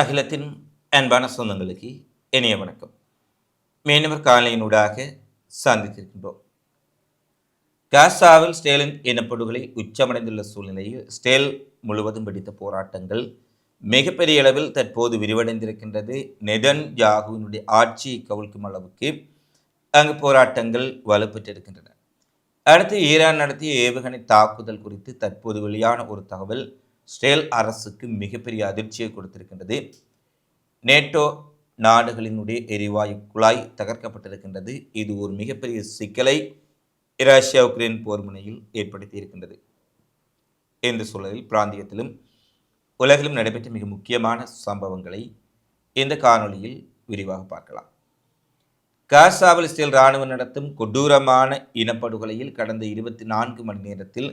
அகிலத்தின் அன்பான சொந்தங்களுக்கு இனிய வணக்கம். மீனவர் காலையினூடாக சந்தித்திருக்கின்றோம். காசாவில் ஸ்டேலின் இனப்படுகொலை உச்சமடைந்துள்ள சூழ்நிலையில் ஸ்டேல் முழுவதும் வெடித்த போராட்டங்கள் மிகப்பெரிய அளவில் தற்போது விரிவடைந்திருக்கின்றது. நெதன் யாகுவினுடைய ஆட்சியை கவிழ்க்கும் அளவுக்கு அங்கு போராட்டங்கள் வலுப்பெற்றிருக்கின்றன. அடுத்து ஈரான் நடத்திய ஏவுகணை தாக்குதல் குறித்து தற்போது வெளியான ஒரு தகவல் ஸ்டேல் அரசுக்கு மிகப்பெரிய அதிர்ச்சியை கொடுத்திருக்கின்றது. நேட்டோ நாடுகளினுடைய எரிவாயு குழாய் தகர்க்கப்பட்டிருக்கின்றது. இது ஒரு மிகப்பெரிய சிக்கலை ரஷ்யா உக்ரைன் போர் முனையில் ஏற்படுத்தி இருக்கின்றது. இந்த சூழலில் பிராந்தியத்திலும் உலகிலும் நடைபெற்ற மிக முக்கியமான சம்பவங்களை இந்த காணொளியில் விரிவாக பார்க்கலாம். காசாவில் இஸ்ரேல் இராணுவம் நடத்தும் கொடூரமான இனப்படுகொலையில் கடந்த இருபத்தி நான்கு மணி நேரத்தில்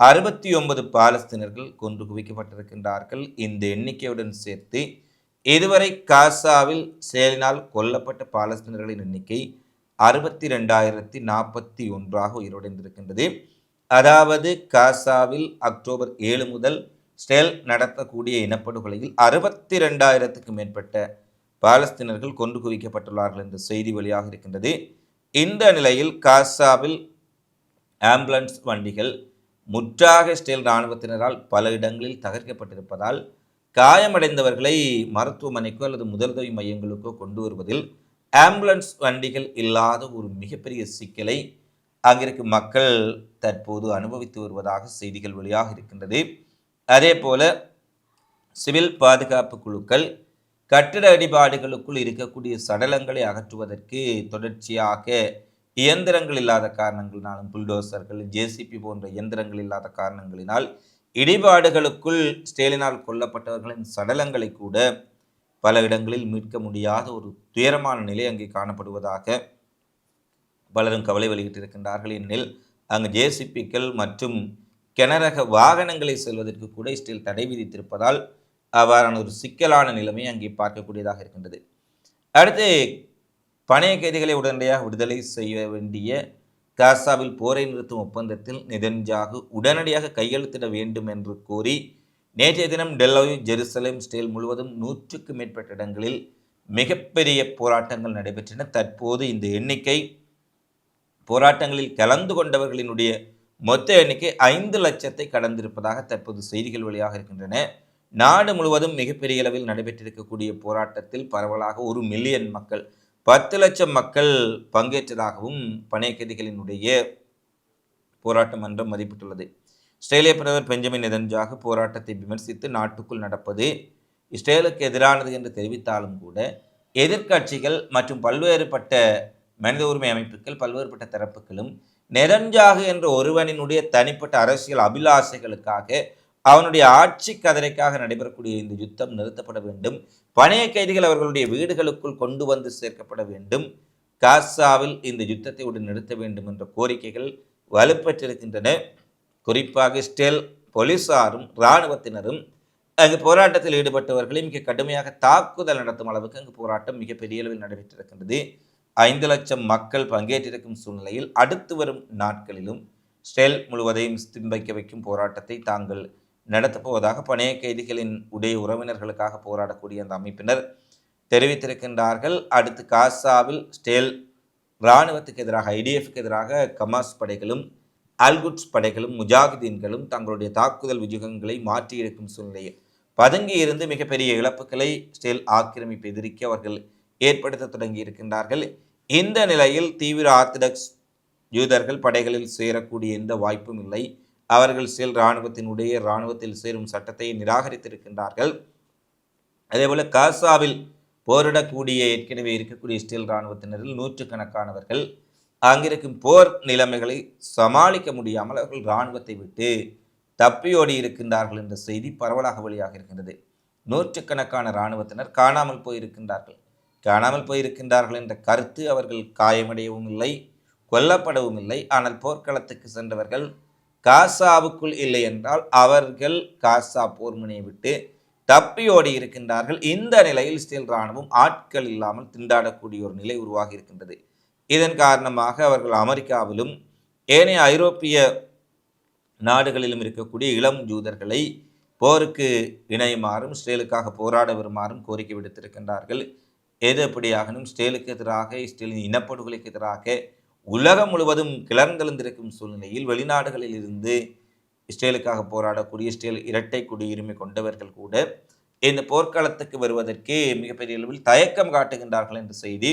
அறுபத்தி ஒன்பது பாலஸ்தீனர்கள் கொன்று குவிக்கப்பட்டிருக்கின்றார்கள். இந்த எண்ணிக்கையுடன் சேர்த்து இதுவரை காசாவில் செயலினால் கொல்லப்பட்ட பாலஸ்தீனர்களின் எண்ணிக்கை அறுபத்தி ரெண்டாயிரத்தி நாற்பத்தி ஒன்றாக உயிரிழந்திருக்கின்றது அதாவது காசாவில் அக்டோபர் ஏழு முதல் ஸ்டெல் நடத்தக்கூடிய இனப்படுகொலையில் அறுபத்தி ரெண்டாயிரத்துக்கு மேற்பட்ட பாலஸ்தீனர்கள் கொண்டு குவிக்கப்பட்டுள்ளார்கள் என்ற செய்தி வெளியாக இருக்கின்றது இந்த நிலையில் காசாவில் ஆம்புலன்ஸ் வண்டிகள் முற்றாக ஸ்டேல் இராணுவத்தினரால் பல இடங்களில் தகர்க்கப்பட்டிருப்பதால் காயமடைந்தவர்களை மருத்துவமனைக்கோ அல்லது முதலுதவி மையங்களுக்கோ கொண்டு வருவதில் ஆம்புலன்ஸ் வண்டிகள் இல்லாத ஒரு மிகப்பெரிய சிக்கலை அங்கிருக்கும் மக்கள் தற்போது அனுபவித்து வருவதாக செய்திகள் வெளியாக இருக்கின்றது. அதே போல சிவில் பாதுகாப்பு குழுக்கள் கட்டிட அடிபாடுகளுக்குள் இருக்கக்கூடிய சடலங்களை அகற்றுவதற்கு தொடர்ச்சியாக இயந்திரங்கள் இல்லாத காரணங்களினாலும் புல்டோசர்கள் ஜேசிபி போன்ற இயந்திரங்கள் இல்லாத காரணங்களினால் இடிபாடுகளுக்குள் ஸ்டேலினால் கொல்லப்பட்டவர்களின் சடலங்களை கூட பல இடங்களில் மீட்க முடியாத ஒரு துயரமான நிலை அங்கே காணப்படுவதாக பலரும் கவலை வெளியிட்டிருக்கின்றார்கள். ஏனெனில் அங்கு ஜேசிபிக்கள் மற்றும் கிணறக வாகனங்களை செல்வதற்கு கூட ஸ்டீல் தடை விதித்திருப்பதால் அவ்வாறான ஒரு சிக்கலான நிலைமை அங்கே பார்க்கக்கூடியதாக இருக்கின்றது. அடுத்து பணைய கைதிகளை உடனடியாக விடுதலை செய்ய வேண்டிய காசாவில் போரை நிறுத்தும் ஒப்பந்தத்தில் நிதன்ஜாகு உடனடியாக கையெழுத்திட வேண்டும் என்று கோரி நேற்றைய தினம் டெல்லோய் ஜெருசலேம் ஸ்டேல் முழுவதும் நூற்றுக்கும் மேற்பட்ட இடங்களில் மிகப்பெரிய போராட்டங்கள் நடைபெற்றன. தற்போது இந்த எண்ணிக்கை போராட்டங்களில் கலந்து கொண்டவர்களினுடைய மொத்த எண்ணிக்கை ஐந்து லட்சத்தை கடந்திருப்பதாக தற்போது செய்திகள் வழியாக இருக்கின்றன. நாடு முழுவதும் மிகப்பெரிய அளவில் நடைபெற்றிருக்கக்கூடிய போராட்டத்தில் பரவலாக ஒரு மில்லியன் மக்கள் பத்து லட்சம் மக்கள் பங்கேற்றதாகவும் பணைய கைதிகளினுடைய போராட்ட மன்றம் மதிப்பிட்டுள்ளது. இஸ்ரேலிய பிரதமர் பெஞ்சமின் நெதன்ஜாக போராட்டத்தை விமர்சித்து நாட்டுக்குள் நடப்பது இஸ்ரேலுக்கு எதிரானது என்று தெரிவித்தாலும் கூட எதிர்க்கட்சிகள் மற்றும் பல்வேறுபட்ட மனித உரிமை அமைப்புகள் பல்வேறுபட்ட தரப்புகளும் நெதன்ஜாகு என்ற ஒருவனினுடைய தனிப்பட்ட அரசியல் அபிலாசைகளுக்காக அவனுடைய ஆட்சி கதரைக்காக நடைபெறக்கூடிய இந்த யுத்தம் நிறுத்தப்பட வேண்டும். பணைய கைதிகள் அவர்களுடைய வீடுகளுக்குள் கொண்டு வந்து சேர்க்கப்பட வேண்டும். காசாவில் இந்த யுத்தத்தை உடன் நிறுத்த வேண்டும் என்ற கோரிக்கைகள் வலுப்பெற்றிருக்கின்றன. குறிப்பாக ஸ்டெல் போலீசாரும் இராணுவத்தினரும் அங்கு போராட்டத்தில் ஈடுபட்டவர்களை மிக கடுமையாக தாக்குதல் நடத்தும் அளவுக்கு அங்கு போராட்டம் மிகப்பெரிய அளவில் நடைபெற்றிருக்கின்றது. ஐந்து லட்சம் மக்கள் பங்கேற்றிருக்கும் சூழ்நிலையில் அடுத்து வரும் நாட்களிலும் ஸ்டெல் முழுவதையும் ஸ்திம்பைக்க வைக்கும் போராட்டத்தை தாங்கள் நடத்தப்போவதாக பணைய கைதிகளின் உடைய உறவினர்களுக்காக போராடக்கூடிய அந்த அமைப்பினர் தெரிவித்திருக்கின்றார்கள். அடுத்து காசாவில் ஸ்டேல் இராணுவத்துக்கு எதிராக ஐடிஎஃப்க்கு எதிராக கமாஸ் படைகளும் அல்குட்ஸ் படைகளும் முஜாஹிதீன்களும் தங்களுடைய தாக்குதல் விஜயங்களை மாற்றியிருக்கும் சூழ்நிலையில் பதுங்கி இருந்து மிகப்பெரிய இழப்புகளை ஸ்டேல் ஆக்கிரமிப்பு எதிர்க்க அவர்கள் ஏற்படுத்த தொடங்கி இருக்கின்றார்கள். இந்த நிலையில் தீவிர ஆர்த்தடாக்ஸ் யூதர்கள் படைகளில் சேரக்கூடிய எந்த வாய்ப்பும் இல்லை. அவர்கள் செல் இராணுவத்தினுடைய இராணுவத்தில் சேரும் சட்டத்தை நிராகரித்திருக்கின்றார்கள். அதேபோல் காசாவில் போரிடக்கூடிய ஏற்கனவே இருக்கக்கூடிய இஸ்ரேல் இராணுவத்தினரில் நூற்றுக்கணக்கானவர்கள் அங்கிருக்கும் போர் நிலைமைகளை சமாளிக்க முடியாமல் அவர்கள் இராணுவத்தை விட்டு தப்பியோடி இருக்கின்றார்கள் என்ற செய்தி பரவலாக வழியாக இருக்கின்றது. நூற்றுக்கணக்கான இராணுவத்தினர் காணாமல் போயிருக்கின்றார்கள். காணாமல் போயிருக்கின்றார்கள் என்ற கருத்து அவர்கள் காயமடையவும் இல்லை கொல்லப்படவும் இல்லை. ஆனால் போர்க்களத்துக்கு சென்றவர்கள் காசாவுக்குள் இல்லை என்றால் அவர்கள் காசா போர்முனையை விட்டு தப்பியோடி இருக்கின்றார்கள். இந்த நிலையில் இஸ்ரேல் இராணுவம் ஆட்கள் இல்லாமல் திண்டாடக்கூடிய ஒரு நிலை உருவாகி இருக்கின்றது. இதன் காரணமாக அவர்கள் அமெரிக்காவிலும் ஏனைய ஐரோப்பிய நாடுகளிலும் இருக்கக்கூடிய இளம் ஜூதர்களை போருக்கு இணையுமாறும் இஸ்ரேலுக்காக போராட வருமாறும் கோரிக்கை விடுத்திருக்கின்றார்கள். எது எப்படியாகனும் இஸ்ரேலுக்கு எதிராக இஸ்ரேலின் இனப்படுகொலைக்கு எதிராக உலகம் முழுவதும் கிளர்ந்தெழுந்திருக்கும் சூழ்நிலையில் வெளிநாடுகளில் இருந்து இஸ்ரேலுக்காக போராடக்கூடிய இஸ்ரேல் இரட்டை குடியுரிமை கொண்டவர்கள் கூட இந்த போர்க்காலத்துக்கு வருவதற்கு மிகப்பெரிய அளவில் தயக்கம் காட்டுகின்றார்கள் என்ற செய்தி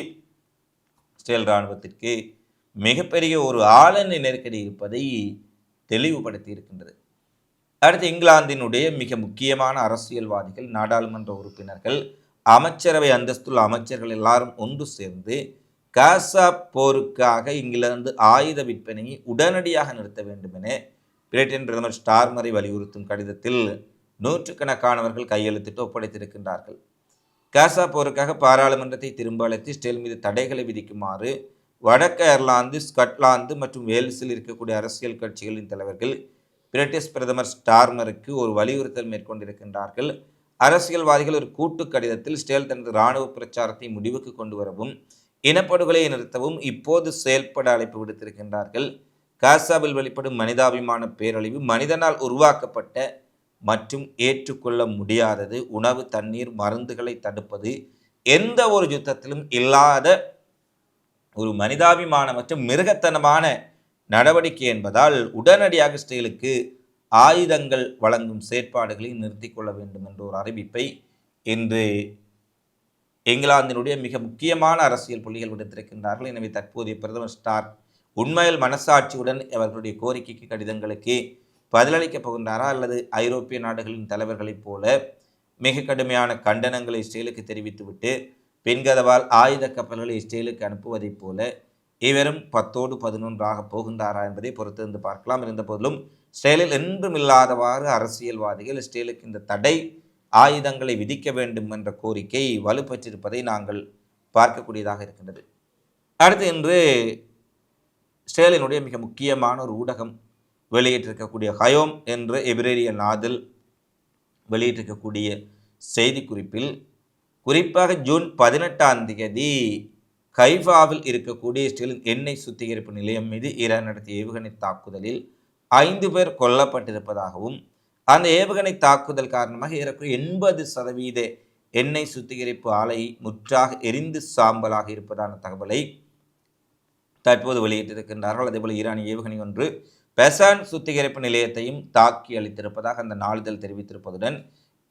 இஸ்ரேல் இராணுவத்திற்கு மிகப்பெரிய ஒரு ஆளணி நெருக்கடி இருப்பதை தெளிவுபடுத்தி இருக்கின்றது. அடுத்து இங்கிலாந்தினுடைய மிக முக்கியமான அரசியல்வாதிகள் நாடாளுமன்ற உறுப்பினர்கள் அமைச்சரவை அந்தஸ்துள்ள அமைச்சர்கள் எல்லாரும் ஒன்று சேர்ந்து காசா போருக்காக இங்கிலாந்து ஆயுத விற்பனையை உடனடியாக நிறுத்த வேண்டும் என பிரிட்டன் பிரதமர் ஸ்டார்மரை வலியுறுத்தும் கடிதத்தில் நூற்றுக்கணக்கானவர்கள் கையெழுத்திட்டு ஒப்படைத்திருக்கின்றார்கள். காசா போருக்காக பாராளுமன்றத்தை திரும்ப அழைத்து இஸ்ரேல் மீது தடைகளை விதிக்குமாறு வடக்கு அயர்லாந்து ஸ்காட்லாந்து மற்றும் வேல்ஸில் இருக்கக்கூடிய அரசியல் கட்சிகளின் தலைவர்கள் பிரிட்டிஷ் பிரதமர் ஸ்டார்மருக்கு ஒரு வலியுறுத்தல் மேற்கொண்டிருக்கின்றார்கள். அரசியல்வாதிகள் ஒரு கூட்டு கடிதத்தில் ஸ்டேல் தனது இராணுவ பிரச்சாரத்தை முடிவுக்கு கொண்டு வரவும் இனப்படுகொலையை நிறுத்தவும் இப்போது செயல்பட அழைப்பு விடுத்திருக்கின்றார்கள். காசாவில் வெளிப்படும் மனிதாபிமான பேரழிவு மனிதனால் உருவாக்கப்பட்ட மற்றும் ஏற்றுக்கொள்ள முடியாதது உணவு தண்ணீர் மருந்துகளை தடுப்பது எந்த ஒரு யுத்தத்திலும் இல்லாத ஒரு மனிதாபிமான மற்றும் மிருகத்தனமான நடவடிக்கை என்பதால் உடனடியாக இஸ்ரேலுக்கு ஆயுதங்கள் வழங்கும் செயற்பாடுகளை நிறுத்திக் கொள்ள வேண்டும் என்ற ஒரு அறிவிப்பை இன்று இங்கிலாந்தினுடைய மிக முக்கியமான அரசியல் புள்ளிகள் விடுத்திருக்கின்றார்கள். எனவே தற்போதைய பிரதமர் ஸ்டார் உண்மையில் மனசாட்சியுடன் அவர்களுடைய கோரிக்கைக்கு கடிதங்களுக்கு பதிலளிக்கப் போகின்றாரா அல்லது ஐரோப்பிய நாடுகளின் தலைவர்களைப் போல மிக கடுமையான கண்டனங்களை இஸ்ரேலுக்கு தெரிவித்துவிட்டு பெண்கதவால் ஆயுத கப்பல்களை இஸ்ரேலுக்கு அனுப்புவதைப் போல இவரும் பத்தோடு பதினொன்றாக போகின்றாரா என்பதை பொறுத்திருந்து பார்க்கலாம். இருந்த போதிலும் இஸ்ரேலில் என்றும் இல்லாதவாறு அரசியல்வாதிகள் இஸ்ரேலுக்கு இந்த தடை ஆயுதங்களை விதிக்க வேண்டும் என்ற கோரிக்கை வலுப்பெற்றிருப்பதை நாங்கள் பார்க்கக்கூடியதாக இருக்கின்றது. அடுத்து இன்று இஸ்ரேலினுடைய மிக முக்கியமான ஒரு ஊடகம் வெளியிட்டிருக்கக்கூடிய ஹயோம் என்ற எபிரேரிய நாதில் வெளியிட்டிருக்கக்கூடிய செய்திக்குறிப்பில் குறிப்பாக ஜூன் பதினெட்டாம் தேதி கைஃபாவில் இருக்கக்கூடிய இஸ்ரேலின் எண்ணெய் சுத்திகரிப்பு நிலையம் மீது ஈரான் நடத்திய ஏவுகணை தாக்குதலில் ஐந்து பேர் கொல்லப்பட்டிருப்பதாகவும் அந்த ஏவுகணை தாக்குதல் காரணமாக ஏறக்குறைய எண்பது சதவீத எண்ணெய் சுத்திகரிப்பு ஆலை முற்றாக எரிந்து சாம்பலாக இருப்பதான தகவலை தற்போது வெளியிட்டிருக்கின்றார்கள். அதேபோல் ஈரானிய ஏவுகணை ஒன்று பெசான் சுத்திகரிப்பு நிலையத்தையும் தாக்கி அளித்திருப்பதாக அந்த நாளிதழ் தெரிவித்திருப்பதுடன்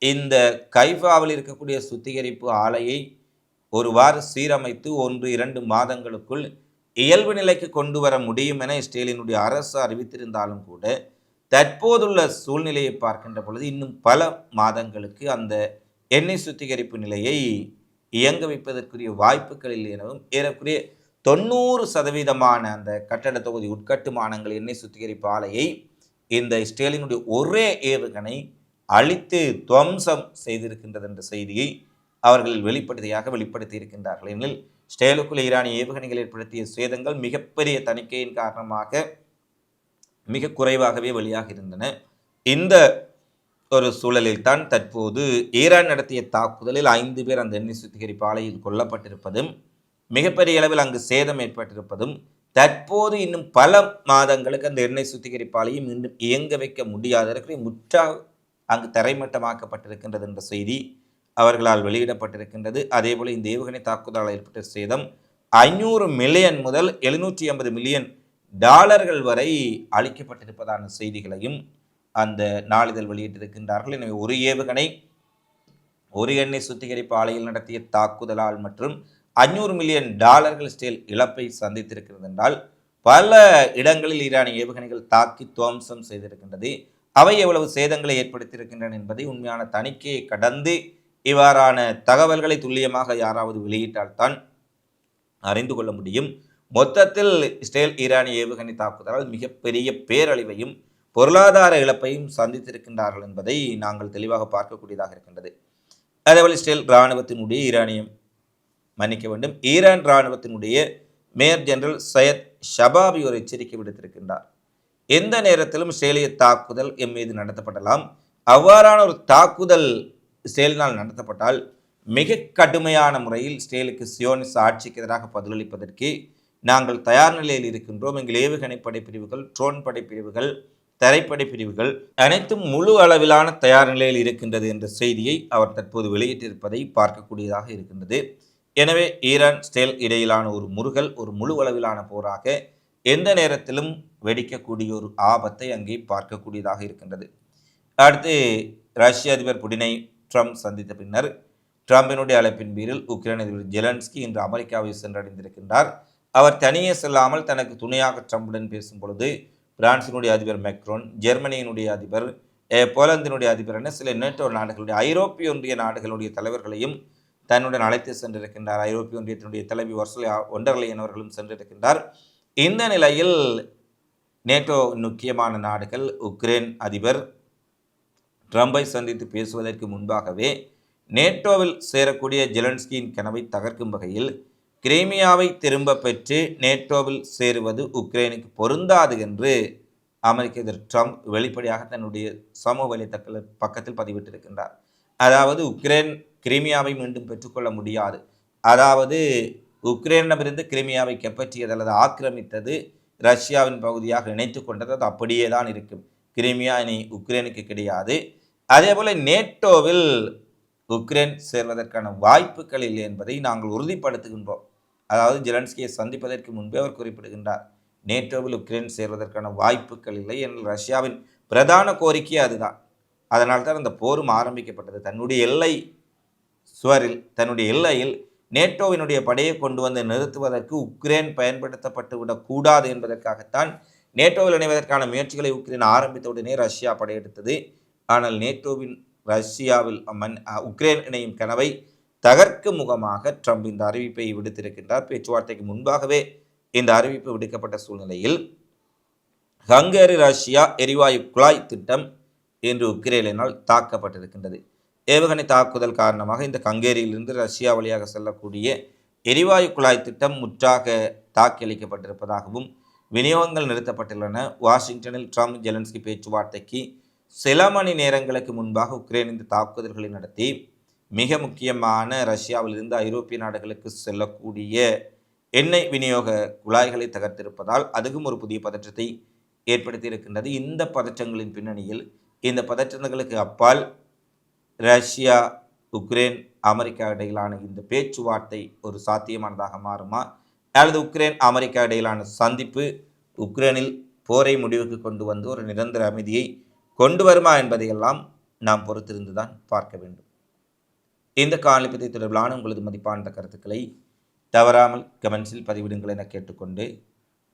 இந்த கைஃபாவில் இருக்கக்கூடிய சுத்திகரிப்பு ஆலையை ஒருவாறு சீரமைத்து ஒன்று இரண்டு மாதங்களுக்குள் இயல்பு நிலைக்கு கொண்டு வர முடியும் என இஸ்ரேலினுடைய அரசு அறிவித்திருந்தாலும் கூட தற்போதுள்ள சூழ்நிலையை பார்க்கின்ற பொழுது இன்னும் பல மாதங்களுக்கு அந்த எண்ணெய் சுத்திகரிப்பு நிலையை இயங்க வைப்பதற்குரிய வாய்ப்புகளில் எனவும் ஏறக்குரிய தொண்ணூறு சதவீதமான அந்த கட்டட தொகுதி உட்கட்டுமானங்கள் எண்ணெய் சுத்திகரிப்பு ஆலையை இந்த இஸ்ரேலினுடைய ஒரே ஏவுகணை அழித்து துவம்சம் செய்திருக்கின்றது என்ற செய்தியை அவர்கள் வெளிப்படுத்தியாக வெளிப்படுத்தி இருக்கின்றார்கள். எனில் ஸ்டேலுக்குள் ஈரானிய ஏவுகணைகள் ஏற்படுத்திய சேதங்கள் மிகப்பெரிய தணிக்கையின் காரணமாக மிக குறைவாகவே வெளியாக இருந்தன இந்த ஒரு சூழலில் தான் தற்போது ஈரான் நடத்திய தாக்குதலில் ஐந்து பேர் அந்த எண்ணெய் சுத்திகரிப்பு ஆலையில் கொல்லப்பட்டிருப்பதும் மிகப்பெரிய அளவில் அங்கு சேதம் ஏற்பட்டிருப்பதும் தற்போது இன்னும் பல மாதங்களுக்கு அந்த எண்ணெய் சுத்திகரிப்பு ஆலையை மீண்டும் இயங்க வைக்க முடியாத முற்றாக அங்கு தரைமட்டமாக்கப்பட்டிருக்கின்றது என்ற செய்தி அவர்களால் வெளியிடப்பட்டிருக்கின்றது. அதேபோல் இந்த ஏவுகணை தாக்குதலால் ஏற்பட்ட சேதம் ஐநூறு மில்லியன் முதல் எழுநூற்றி ஐம்பது மில்லியன் டாலர்கள் வரை அளிக்கப்பட்டிருப்பதான செய்திகளையும் அந்த நாளிதழ் வெளியிட்டிருக்கின்றார்கள். எனவே ஒரு ஏவுகணை ஒரு எண்ணெய் சுத்திகரிப்பு ஆலையில் நடத்திய தாக்குதலால் மற்றும் அஞ்சூறு மில்லியன் டாலர்கள் ஸ்டேல் இழப்பை சந்தித்திருக்கிறது என்றால் பல இடங்களில் ஈரானிய ஏவுகணைகள் தாக்கி துவம்சம் செய்திருக்கின்றது. அவை எவ்வளவு சேதங்களை ஏற்படுத்தியிருக்கின்றன என்பதை உண்மையான தணிக்கையை கடந்து இவ்வாறான தகவல்களை துல்லியமாக யாராவது வெளியிட்டால்தான் அறிந்து கொள்ள முடியும். மொத்தத்தில் இஸ்ரேல் ஈரானிய ஏவுகணை தாக்குதலால் மிகப்பெரிய பேரழிவையும் பொருளாதார இழப்பையும் சந்தித்திருக்கின்றார்கள் என்பதை நாங்கள் தெளிவாக பார்க்கக்கூடியதாக இருக்கின்றது. அதேபோல் இஸ்ரேல் இராணுவத்தினுடைய ஈரானியம் மன்னிக்க வேண்டும். ஈரான் இராணுவத்தினுடைய மேயர் ஜெனரல் சையத் ஷபாபி ஒரு எச்சரிக்கை விடுத்திருக்கின்றார். எந்த நேரத்திலும் இஸ்ரேலிய தாக்குதல் எம் மீது நடத்தப்படலாம். அவ்வாறான ஒரு தாக்குதல் இஸ்ரேலினால் நடத்தப்பட்டால் மிக கடுமையான முறையில் இஸ்ரேலுக்கு சியோனிஸ் ஆட்சிக்கு எதிராக பதிலளிப்பதற்கு நாங்கள் தயார் நிலையில் இருக்கின்றோம். எங்கள் ஏவுகணை படைப்பிரிவுகள் ட்ரோன் படைப்பிரிவுகள் தரைப்படை பிரிவுகள் அனைத்தும் முழு அளவிலான தயார் நிலையில் இருக்கின்றது என்ற செய்தியை அவர் தற்போது வெளியிட்டிருப்பதை பார்க்கக்கூடியதாக இருக்கின்றது. எனவே ஈரான் ஸ்டேல் இடையிலான ஒரு முருகல் ஒரு முழு அளவிலான போராக எந்த நேரத்திலும் வெடிக்கக்கூடிய ஒரு ஆபத்தை அங்கே பார்க்கக்கூடியதாக இருக்கின்றது. அடுத்து ரஷ்ய அதிபர் புடினை ட்ரம்ப் சந்தித்த பின்னர் ட்ரம்பினுடைய அழைப்பின் பேரில் உக்ரைன் அதிபர் ஜெலன்ஸ்கி இன்று அமெரிக்காவை சென்றடைந்திருக்கின்றார். அவர் தனியே செல்லாமல் தனக்கு துணையாக ட்ரம்புடன் பேசும் பொழுது பிரான்சினுடைய அதிபர் மெக்ரோன் ஜெர்மனியினுடைய அதிபர் போலந்தினுடைய அதிபர் என சில நேட்டோ நாடுகளுடைய ஐரோப்பிய ஒன்றிய நாடுகளுடைய தலைவர்களையும் தன்னுடன் அழைத்து சென்றிருக்கின்றார். ஐரோப்பிய ஒன்றியத்தினுடைய தலைவி வர்சலை ஒண்டர்லையன் அவர்களும் சென்றிருக்கின்றார். இந்த நிலையில் நேட்டோ முக்கியமான நாடுகள் உக்ரைன் அதிபர் ட்ரம்பை சந்தித்து பேசுவதற்கு முன்பாகவே நேட்டோவில் சேரக்கூடிய ஜெலன்ஸ்கியின் கனவை தகர்க்கும் வகையில் கிரீமியாவை திரும்ப பெற்று நேட்டோவில் சேருவது உக்ரைனுக்கு பொருந்தாது என்று அமெரிக்க எதிர் ட்ரம்ப் வெளிப்படையாக தன்னுடைய சமூக வலைத்தள பக்கத்தில் பதிவிட்டிருக்கின்றார். அதாவது உக்ரைன் கிரிமியாவை மீண்டும் பெற்றுக்கொள்ள முடியாது. அதாவது உக்ரைனிடமிருந்து கிரிமியாவை கைப்பற்றியது அல்லது ஆக்கிரமித்தது ரஷ்யாவின் பகுதியாக இணைத்து கொண்டது அது அப்படியே தான் இருக்கும். கிரிமியா இனி உக்ரைனுக்கு கிடையாது. அதே போல் நேட்டோவில் உக்ரைன் சேர்வதற்கான வாய்ப்புகள் இல்லை என்பதை நாங்கள் உறுதிப்படுத்துகின்றோம். அதாவது ஜெலன்ஸ்கியை சந்திப்பதற்கு முன்பே அவர் குறிப்பிடுகின்றார் நேட்டோவில் உக்ரைன் சேர்வதற்கான வாய்ப்புகள் இல்லை என்று ரஷ்யாவின் பிரதான கோரிக்கை அதுதான். அதனால் தான் அந்த போரும் ஆரம்பிக்கப்பட்டது. தன்னுடைய எல்லை சுவரில் தன்னுடைய எல்லையில் நேட்டோவினுடைய படையை கொண்டு வந்து நிறுத்துவதற்கு உக்ரைன் பயன்படுத்தப்பட்டு விடக்கூடாது என்பதற்காகத்தான் நேட்டோவில் இணைவதற்கான முயற்சிகளை உக்ரைன் ஆரம்பித்த உடனே ரஷ்யா படையெடுத்தது. ஆனால் நேட்டோவின் ரஷ்யாவில் மன் உக்ரைன் இணையும் கனவை தகர்க்கும் முகமாக ட்ரம்ப் இந்த அறிவிப்பை விடுத்திருக்கின்றார். பேச்சுவார்த்தைக்கு முன்பாகவே இந்த அறிவிப்பு விடுக்கப்பட்ட சூழ்நிலையில் ஹங்கேரி ரஷ்யா எரிவாயு குழாய் திட்டம் இன்று உக்ரேனினால் தாக்கப்பட்டிருக்கின்றது. ஏவுகணை தாக்குதல் காரணமாக இந்த ஹங்கேரியிலிருந்து ரஷ்யா வழியாக செல்லக்கூடிய எரிவாயு குழாய் திட்டம் முற்றாக தாக்கியளிக்கப்பட்டிருப்பதாகவும் விநியோகங்கள் நிறுத்தப்பட்டுள்ளன. வாஷிங்டனில் ட்ரம்ப் ஜெலன்ஸ்கி பேச்சுவார்த்தைக்கு சில மணி நேரங்களுக்கு முன்பாக உக்ரைன் இந்த தாக்குதல்களை நடத்தி மிக முக்கியமான ரஷ்யாவிலிருந்து ஐரோப்பிய நாடுகளுக்கு செல்லக்கூடிய எண்ணெய் விநியோக குழாய்களை தகர்த்திருப்பதால் அதுவும் ஒரு புதிய பதற்றத்தை ஏற்படுத்தி இருக்கின்றது இந்த பதற்றங்களின் பின்னணியில் இந்த பதற்றங்களுக்கு அப்பால் ரஷ்யா உக்ரைன் அமெரிக்கா இடையிலான இந்த பேச்சுவார்த்தை ஒரு சாத்தியமானதாக மாறுமா? அல்லது உக்ரைன் அமெரிக்கா இடையிலான சந்திப்பு உக்ரைனில் போரை முடிவுக்கு கொண்டு வந்து ஒரு நிரந்தர அமைதியை கொண்டு வருமா என்பதையெல்லாம் நாம் பொறுத்திருந்து தான் பார்க்க வேண்டும். இந்த காணொலி தொடர்பிலான உங்களது மதிப்பான கருத்துக்களை தவறாமல் கமெண்ட்ஸில் பதிவிடுங்கள் என கேட்டுக்கொண்டு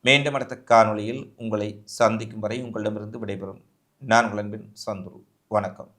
மீண்டும் அடுத்த காணொலியில் உங்களை சந்திக்கும் வரை உங்களிடமிருந்து விடைபெறும். நான் உங்கள் அன்பின் சந்துரு. வணக்கம்.